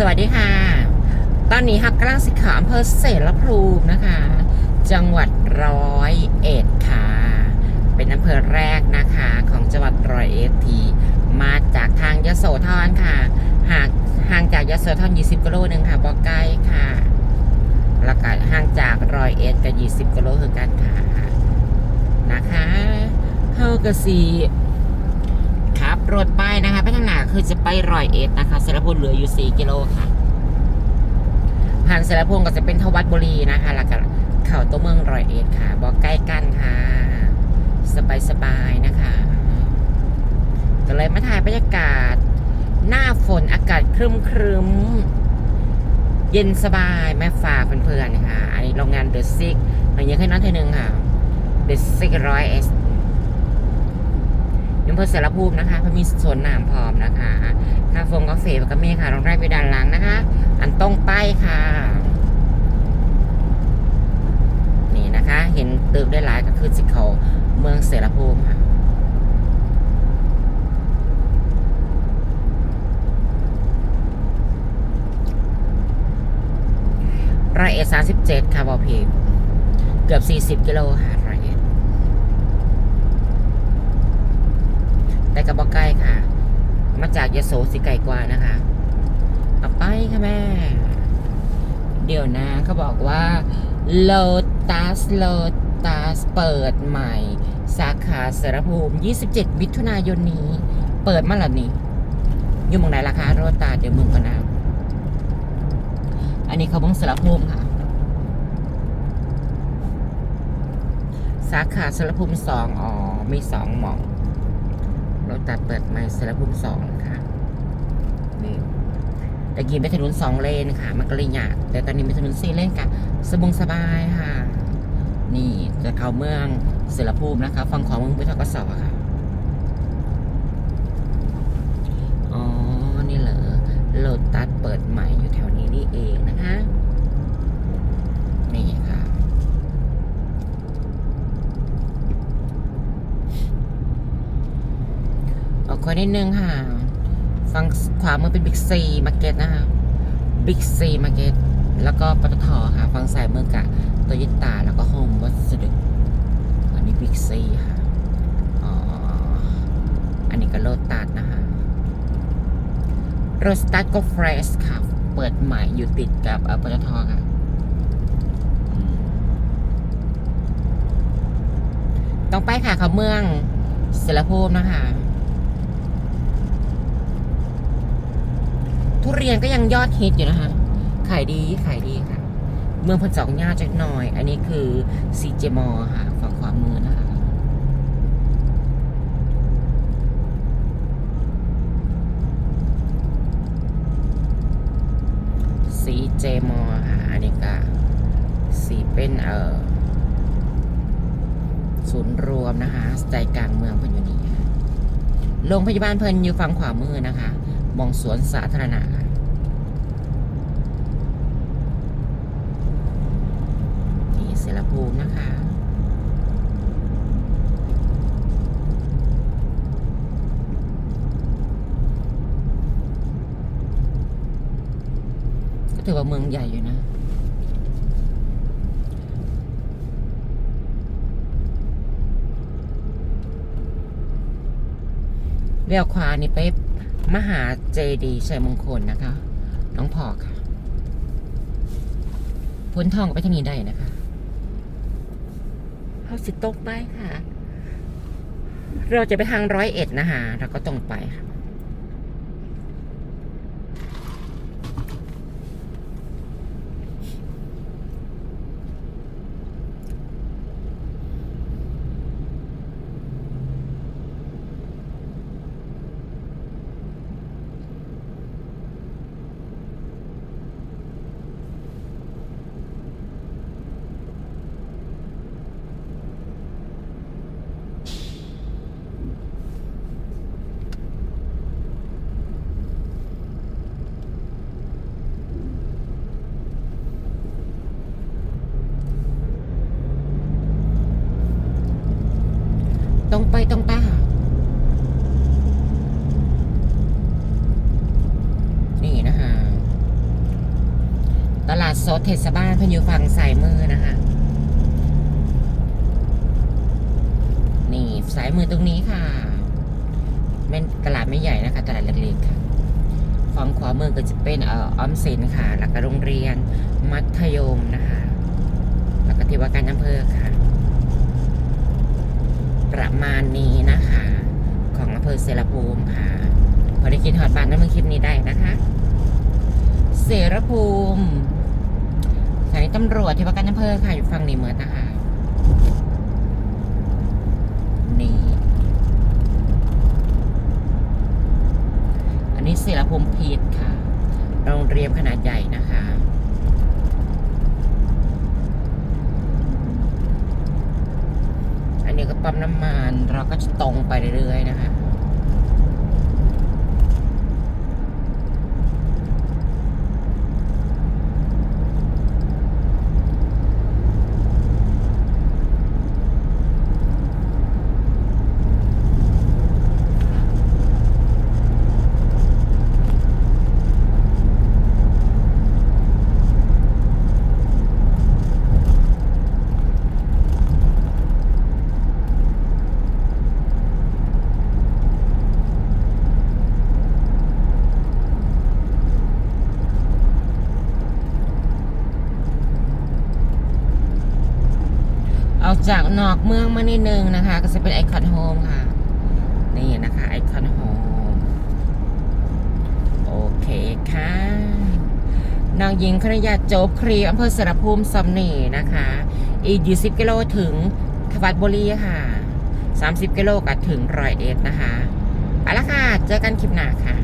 สวัสดีค่ะ ตอนนี้ฮักกลังสิขาอำเภอเสรภูมินะคะ จังหวัดร้อยเอ็ดค่ะ เป็นอำเภอแรกนะคะของจังหวัดร้อยเอ็ดที่มาจากทางยโสธรค่ะหางห่างจากยโสธร20กิโลนึงค่ะบอกใกล้ค่ะแล้วก็ห่างจากร้อยเอ็ดก็20กิโลคือกันค่ะนะคะเฮากะสีขับรถไปนะคะไปทางหนา คือจะไปร้อยเอ็ดนะคะเสรภูมิเหลืออยู่4กิโลค่ะ ผ่านเสรภูมิก็จะเป็นทวัดบุรีนะคะแล้วก็เข้าตัวเมืองร้อยเอ็ดค่ะบอกใกล้กันค่ะ สบายสบายๆนะคะก็เลยมาถ่ายบรรยากาศ หน้าฝนอากาศครึมครึมเย็นสบายแม่ฝาเพื่อนๆค่ะ อันนี้โรงงานเดอะซิกมันยังแค่นั้นเท่านึงค่ะเดอะซิกร้อยเอส ยังเพื่อเสรภูมินะคะเพรามีสวนน้ำพร้อมนะคะคาเฟงกาแฟก็มีค่ะโรงแรมไปด้านหลังนะคะ อันตรงไปค่ะ นี่นะคะ เห็นตึกได้หลายก็คือสิเขาเมืองเสรภูมิค่ะร้อยเอ็ดสามสิบเจ็ดค่ะบอพีเกือบสี่สิบกิโลค่ะร้อยเอ็ด แต่กระบอกใกล้ค่ะ มาจากยโสสิไกลกว่านะคะเอาไปค่ะแม่ เดี๋ยวนะเขาบอกว่า Lotus Lotus เปิดใหม่ สาขาสารภูมิ 27 มิถุนายนนี้ เปิดมาแล้วนี่อยู่หมองไหนราคาโรตาเดี๋ยวมึงก่อนนะอันนี้เขาบ้งสารภูมิค่ะ สาขาสารภูมิสองอ๋อมีสองหมอง ราตัดเปิดใหม่สารภูมิสองค่ะนี่แต่กี้เป็นถนนสองเลนค่ะมันก็เลยยากแต่ตอนนี้เป็นถนนสี่เลนค่ะสบงสบายค่ะ นี่จะเข้าเมืองสารภูมินะคะฝั่งของเมืองพุทธกสค่ะอ๋อนี่เหรอโลตัสเปิดใหม่อยู่แถวนี้นี่เองนะคะ นี่ค่ะ ออกค นนิดนึงค่ะ ฝั่งขวามือเป็นบิ๊กซีมาร์เก็ตนะคะบิ๊กซีมาร์เก็ตแล้วก็ปตทค่ะ ฝั่งซ้ายมือกะโตโยต้าแล้วก็โฮมวัสดุอันนี้บิ๊กซีค่ะอ๋ออันนี้ก็โลตัสนะคะโรสตัสก็เฟรชค่ะ เปิดใหม่อยู่ติดกับปตทค่ะต้องไปค่ะเขาเมืองเสรภูมินะคะ ทุ เรียนก็ยังยอดฮิตอยู่นะคะ ขายดีขายดีค่ะ เมืองพันสองย่าจักหน่อย อันนี้คือซีเจมอค่ะฝั่งขวามือนะคะสีเจมอค่ะอันนี้ก็สีเป็นเอ่อศูนย์รวมนะคะใจกลางเมืองพิ่นอยู่นี่ค่ะโรงพยาบาลเพิ่นอยู่ฝั่งขวามือนะคะ มองสวนสาธารณะ ค่ะนี่เสรภูมินะคะ ก็ถือว่าเมืองใหญ่อยู่นะเลี้ยวขวานี่ไปมหาเจดีชัยมงคลนะคะ น้องพอค่ะ พ้นทองไปทางนี้ได้นะคะ เขาสิตกไปค่ะ เราจะไปทางร้อยเอ็ดนะคะเราก็ตรงไปค่ะ รงไปตรงไปค่ะ นี่นะคะ ตลาดสดเทศบาลพิ่นยู่ฝั่งสายมือนะคะ นี่สายมือตรงนี้ค่ะเป็นตลาดไม่ใหญ่นะคะ ตลาดเล็กๆค่ะฝั่งขวามือก็จะเป็นเอ่อออมสินค่ะแล้วก็โรงเรียน มัธยมนะคะแล้วก็ที่ว่าการอำเภอค่ะ ประมาณนี้นะคะ ของอำเภอเสรภูมิค่ะ พอได้กินฮอตบานน้ำมันคลิปนี้ได้นะคะ เสรภูมิสถานีตำรวจที่ว่าการอำเภอค่ะ อยู่ฝั่งนี้เหมือนนะคะนี่อันนี้เสรภูมิพีทค่ะโรงเรียนขนาดใหญ่นะคะ อันนี้ ก็ปั๊มน้ำมัน เราก็จะตรงไปเรื่อยๆนะคะ ออกจากนอกเมืองมานิดนึงนะคะ ก็จะเป็นไอคอนโฮมค่ะ นี่นะคะไอคอนโฮมโอเคค่ะ นางหญิงคณยาโจบครีอำเภอสระภูมิสำนีนะคะ อีก20กิโลถึงทวัดบุรีค่ะ30กิโลก็ถึงรอยเอ็ดนะคะไปละค่ะ เจอกันคลิปหน้าค่ะ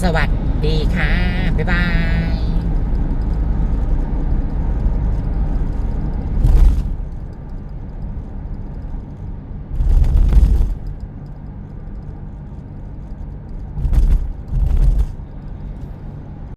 สวัสดีค่ะ บ๊ายบาย